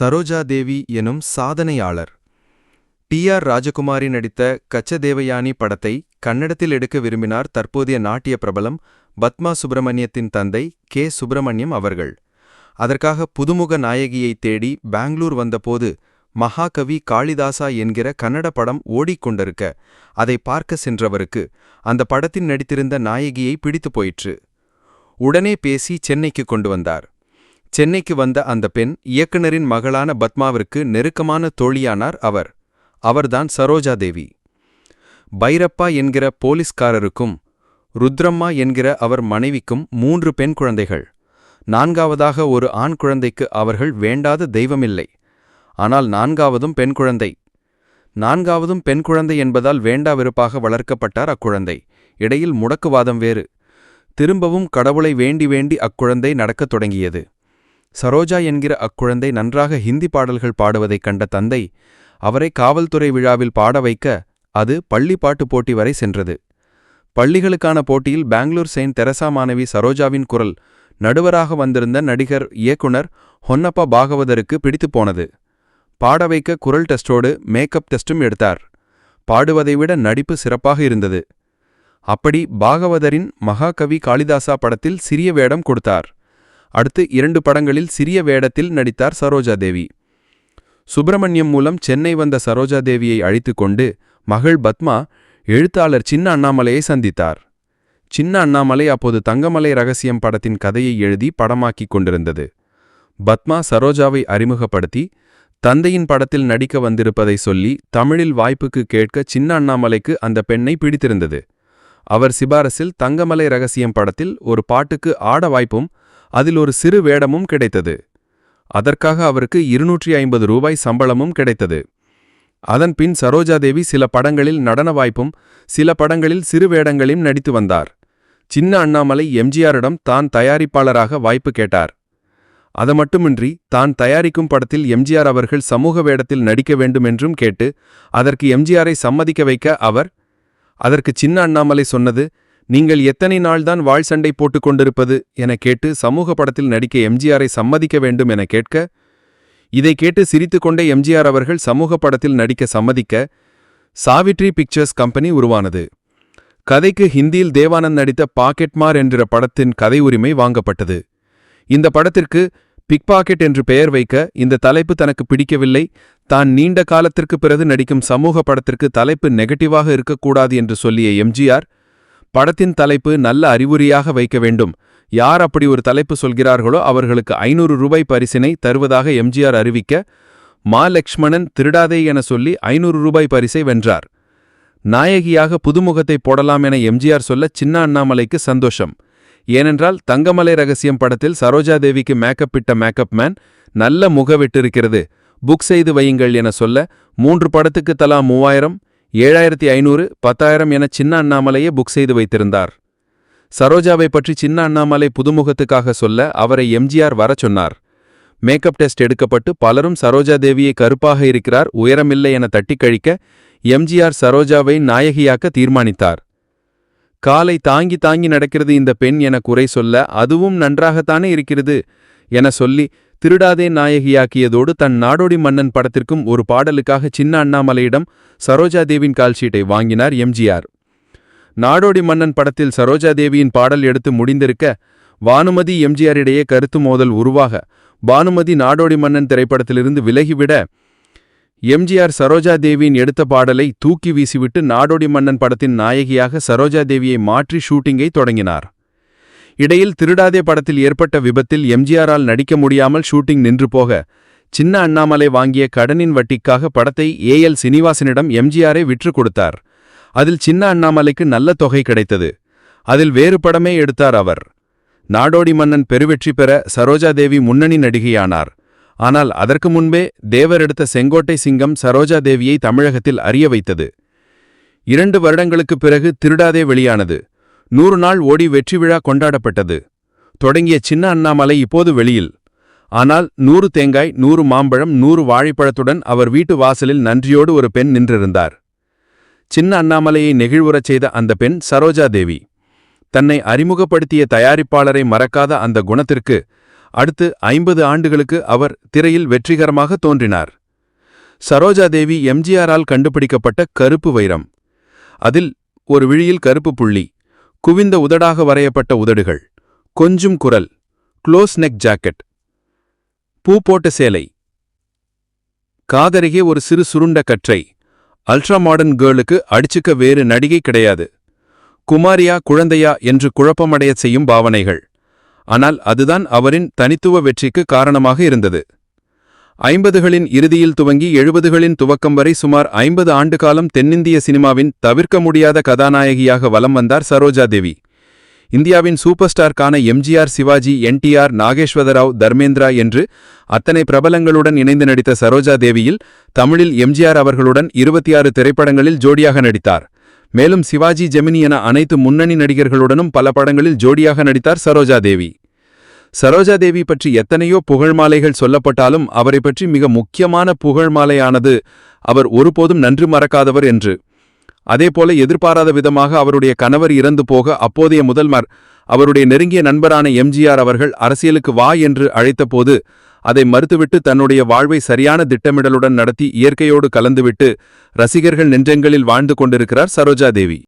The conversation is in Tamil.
சரோஜா தேவி எனும் சாதனையாளர். டி ஆர் ராஜகுமாரி நடித்த கச்சதேவயானி படத்தை கன்னடத்தில் எடுக்க விரும்பினார் தற்போதைய நாட்டிய பிரபலம் பத்மா சுப்பிரமணியத்தின் தந்தை கே. சுப்பிரமணியம் அவர்கள். அதற்காக புதுமுக நாயகியை தேடி பெங்களூர் வந்தபோது மகாகவி காளிதாசா என்கிற கன்னட படம் ஓடிக்கொண்டிருக்க அதை பார்க்க சென்றவருக்கு அந்த படத்தில் நடித்திருந்த நாயகியை பிடித்துப் போயிற்று. உடனே பேசி சென்னைக்கு கொண்டு வந்தார். சென்னைக்கு வந்த அந்த பெண் இயக்குனரின் மகளான பத்மாவிற்கு நெருக்கமான தோழியானார் அவர். அவர்தான் சரோஜா தேவி. பைரப்பா என்கிற போலீஸ்காரருக்கும் ருத்ரம்மா என்கிற அவர் மனைவிக்கும் மூன்று பெண் குழந்தைகள். நான்காவதாக ஒரு ஆண் குழந்தைக்கு அவர்கள் வேண்டாத தெய்வமில்லை. ஆனால் நான்காவதும் பெண் குழந்தை. நான்காவதும் பெண் குழந்தை என்பதால் வேண்டா வெறுப்பாக வளர்க்கப்பட்டார் அக்குழந்தை. இடையில் முடக்குவாதம் வேறு. திரும்பவும் கடவுளை வேண்டி வேண்டி அக்குழந்தை நடக்கத் தொடங்கியது. சரோஜா என்கிற அக்குழந்தை நன்றாக ஹிந்தி பாடல்கள் பாடுவதைக் கண்ட தந்தை அவரை காவல்துறை விழாவில் பாட வைக்க அது பள்ளி பாட்டு போட்டி வரை சென்றது. பள்ளிகளுக்கான போட்டியில் பெங்களூர் செயின்ட் தெரசா மாணவி சரோஜாவின் குரல் நடுவராக வந்திருந்த நடிகர் இயக்குனர் ஹொன்னப்பா பாகவதருக்கு பிடித்துப் போனது. பாட வைக்க குரல் டெஸ்டோடு மேக்கப் டெஸ்டும் எடுத்தார். பாடுவதை விட நடிப்பு சிறப்பாக இருந்தது. அப்படி பாகவதரின் மகாகவி காளிதாசா படத்தில் சிறிய வேடம் கொடுத்தார். அடுத்து இரண்டு படங்களில் சிறிய வேடத்தில் நடித்தார் சரோஜா தேவி சுப்பிரமணியம் மூலம் சென்னை வந்த சரோஜா தேவியை அழைத்து கொண்டு மகள் பத்மா எழுத்தாளர் சின்ன அண்ணாமலையை சந்தித்தார். சின்ன அண்ணாமலை அப்போது தங்கமலை ரகசியம் படத்தின் கதையை எழுதி படமாக்கிக் கொண்டிருந்தது. பத்மா சரோஜாவை அறிமுகப்படுத்தி தந்தையின் படத்தில் நடிக்க வந்திருப்பதை சொல்லி தமிழில் வாய்ப்புக்கு கேட்க சின்ன அண்ணாமலைக்கு அந்த பெண்ணை பிடித்திருந்தது. அவர் சிபாரசில் தங்கமலை ரகசியம் படத்தில் ஒரு பாட்டுக்கு ஆட வாய்ப்பும் அதில் ஒரு சிறு வேடமும் கிடைத்தது. அதற்காக அவருக்கு இருநூற்றி ஐம்பது ரூபாய் சம்பளமும் கிடைத்தது. அதன் பின் சரோஜாதேவி சில படங்களில் நடன வாய்ப்பும் சில படங்களில் சிறு வேடங்களையும் நடித்து வந்தார். சின்ன அண்ணாமலை எம்ஜிஆரிடம் தான் தயாரிப்பாளராக வாய்ப்பு கேட்டார். அது மட்டுமின்றி தான் தயாரிக்கும் படத்தில் எம்ஜிஆர் அவர்கள் சமூக வேடத்தில் நடிக்க வேண்டுமென்றும் கேட்டு அதற்கு எம்ஜிஆரை சம்மதிக்க வைக்க அவர் அதற்கு சின்ன அண்ணாமலை சொன்னது நீங்கள் எத்தனை நாள்தான் வாழ் சண்டை போட்டுக் கொண்டிருப்பது என கேட்டு சமூக படத்தில் நடிக்க எம்ஜிஆரை சம்மதிக்க வேண்டும் என கேட்க இதை கேட்டு சிரித்துக்கொண்டே எம்ஜிஆர் அவர்கள் சமூக படத்தில் நடிக்க சம்மதிக்க சாவிட்ரி பிக்சர்ஸ் கம்பெனி உருவானது. கதைக்கு ஹிந்தியில் தேவானந்த் நடித்த பாக்கெட்மார் என்ற படத்தின் கதை உரிமை வாங்கப்பட்டது. இந்த படத்திற்கு பிக் பாக்கெட் என்று பெயர் வைக்க இந்த தலைப்பு தனக்கு பிடிக்கவில்லை. தான் நீண்ட காலத்திற்கு பிறகு நடிக்கும் சமூக படத்திற்கு தலைப்பு நெகட்டிவாக இருக்கக்கூடாது என்று சொல்லிய எம்ஜிஆர் படத்தின் தலைப்பு நல்ல அறிகுறியாக வைக்க வேண்டும். யார் அப்படி ஒரு தலைப்பு சொல்கிறார்களோ அவர்களுக்கு ஐநூறு ரூபாய் பரிசினை தருவதாக எம்ஜிஆர் அறிவிக்க மா லக்ஷ்மணன் திருடாதே என சொல்லி ஐநூறு ரூபாய் பரிசை வென்றார். நாயகியாக புதுமுகத்தை போடலாம் என எம்ஜிஆர் சொல்ல சின்ன அண்ணாமலைக்கு சந்தோஷம். ஏனென்றால் தங்கமலை ரகசியம் படத்தில் சரோஜாதேவிக்கு மேக்கப் இட்ட மேக்கப் மேன் நல்ல முகவிட்டிருக்கிறது புக் செய்து வையுங்கள் என சொல்ல மூன்று படத்துக்கு தலா மூவாயிரம் ஏழாயிரத்தி ஐநூறு பத்தாயிரம் என சின்ன அண்ணாமலையே புக் செய்து வைத்திருந்தார். சரோஜாவை பற்றி சின்ன அண்ணாமலை புதுமுகத்துக்காக சொல்ல அவரை எம்ஜிஆர் வரச் சொன்னார். மேக்கப் டெஸ்ட் எடுக்கப்பட்டு பலரும் சரோஜா தேவியை கருப்பாக இருக்கிறார் உயரமில்லை என தட்டிக் கழிக்க எம்ஜிஆர் சரோஜாவை நாயகியாக்க தீர்மானித்தார். காலை தாங்கி தாங்கி நடக்கிறது இந்த பெண் என குறை சொல்ல அதுவும் நன்றாகத்தானே இருக்கிறது என சொல்லி திருடாதே நாயகியாக்கியதோடு தன் நாடோடி மன்னன் படத்திற்கும் ஒரு பாடலுக்காக சின்ன அண்ணாமலையிடம் சரோஜாதேவின் கால்ஷீட்டை வாங்கினார் எம்ஜிஆர். நாடோடி மன்னன் படத்தில் சரோஜாதேவியின் பாடல் எடுத்து முடிந்திருக்க வானுமதி எம்ஜிஆரிடையே கருத்து மோதல் உருவாக பானுமதி நாடோடி மன்னன் திரைப்படத்திலிருந்து விலகிவிட எம்ஜிஆர் சரோஜாதேவியின் எடுத்த பாடலை தூக்கி வீசிவிட்டு நாடோடி மன்னன் படத்தின் நாயகியாக சரோஜாதேவியை மாற்றி ஷூட்டிங்கை தொடங்கினார். இடையில் திருடாதே படத்தில் ஏற்பட்ட விபத்தில் எம்ஜிஆரால் நடிக்க முடியாமல் ஷூட்டிங் நின்று போக சின்ன அண்ணாமலை வாங்கிய கடனின் வட்டிக்காக படத்தை ஏஎல் சீனிவாசனிடம் எம்ஜிஆரை விற்று கொடுத்தார். அதில் சின்ன அண்ணாமலைக்கு நல்ல தொகை கிடைத்தது. அதில் வேறு படமே எடுத்தார் அவர். நாடோடி மன்னன் பெருவெற்றி பெற சரோஜாதேவி முன்னணி நடிகையானார். ஆனால் அதற்கு முன்பே தேவர் எடுத்த செங்கோட்டை சிங்கம் சரோஜாதேவியை தமிழகத்தில் அறிய வைத்தது. இரண்டு வருடங்களுக்குப் பிறகு திருடாதே வெளியானது. நூறு நாள் ஓடி வெற்றி விழா கொண்டாடப்பட்டது. தொடங்கிய சின்ன அண்ணாமலை இப்போது வெளியில். ஆனால் நூறு தேங்காய் நூறு மாம்பழம் நூறு வாழைப்பழத்துடன் அவர் வீட்டு வாசலில் நன்றியோடு ஒரு பெண் நின்றிருந்தார். சின்ன அண்ணாமலையை நெகிழ்வுறச் செய்த அந்த பெண் சரோஜா தேவி. தன்னை அறிமுகப்படுத்திய தயாரிப்பாளரை மறக்காத அந்த குணத்திற்கு அடுத்து ஐம்பது ஆண்டுகளுக்கு அவர் திரையில் வெற்றிகரமாக தோன்றினார். சரோஜா தேவி எம்ஜிஆரால் கண்டுபிடிக்கப்பட்ட கருப்பு வைரம். அதில் ஒரு விழியில் கருப்பு புள்ளி. குவிந்த உதடாக வரையப்பட்ட உதடுகள் கொஞ்சும் குரல் க்ளோஸ் நெக் ஜாக்கெட் பூ போட்ட சேலை காதருகே ஒரு சிறு சுருண்ட கற்றை அல்ட்ரா மாடர்ன் கேர்ளுக்கு அடிச்சுக்க வேறு நடிகை கிடையாது குமாரியா குழந்தையா என்று குழப்பமடையச் செய்யும் பாவனைகள் ஆனால் அதுதான் அவரின் தனித்துவ வெற்றிக்கு காரணமாக இருந்தது. ஐம்பதுகளின் இறுதியில் துவங்கி எழுபதுகளின் துவக்கம் வரை சுமார் ஐம்பது ஆண்டு காலம் தென்னிந்திய சினிமாவின் தவிர்க்க முடியாத கதாநாயகியாக வலம் வந்தார் சரோஜா தேவி. இந்தியாவின் சூப்பர் ஸ்டார்க்கான எம்ஜிஆர் சிவாஜி என்டிஆர் நாகேஸ்வரராவ் தர்மேந்திரா என்று அத்தனை பிரபலங்களுடன் இணைந்து நடித்த சரோஜா தேவியில் தமிழில் எம்ஜிஆர் அவர்களுடன் இருபத்தி ஆறு திரைப்படங்களில் ஜோடியாக நடித்தார். மேலும் சிவாஜி ஜெமினி என அனைத்து முன்னணி நடிகர்களுடனும் பல படங்களில் ஜோடியாக நடித்தார் சரோஜா தேவி. சரோஜா தேவி பற்றி எத்தனையோ புகழ்மாலைகள் சொல்லப்பட்டாலும் அவரை பற்றி மிக முக்கியமான புகழ்மாலையானது அவர் ஒருபோதும் நன்றி மறக்காதவர் என்று. அதேபோல எதிர்பாராத விதமாக அவருடைய கணவர் இறந்து போக அப்போதைய முதல்வர் அவருடைய நெருங்கிய நண்பரான எம்ஜிஆர் அவர்கள் அரசியலுக்கு வா என்று அழைத்தபோது அதை மறுத்துவிட்டு தன்னுடைய வாழ்வை சரியான திட்டமிடலுடன் நடத்தி இயற்கையோடு கலந்துவிட்டு ரசிகர்கள் நெஞ்சங்களில் வாழ்ந்து கொண்டிருக்கிறார் சரோஜா தேவி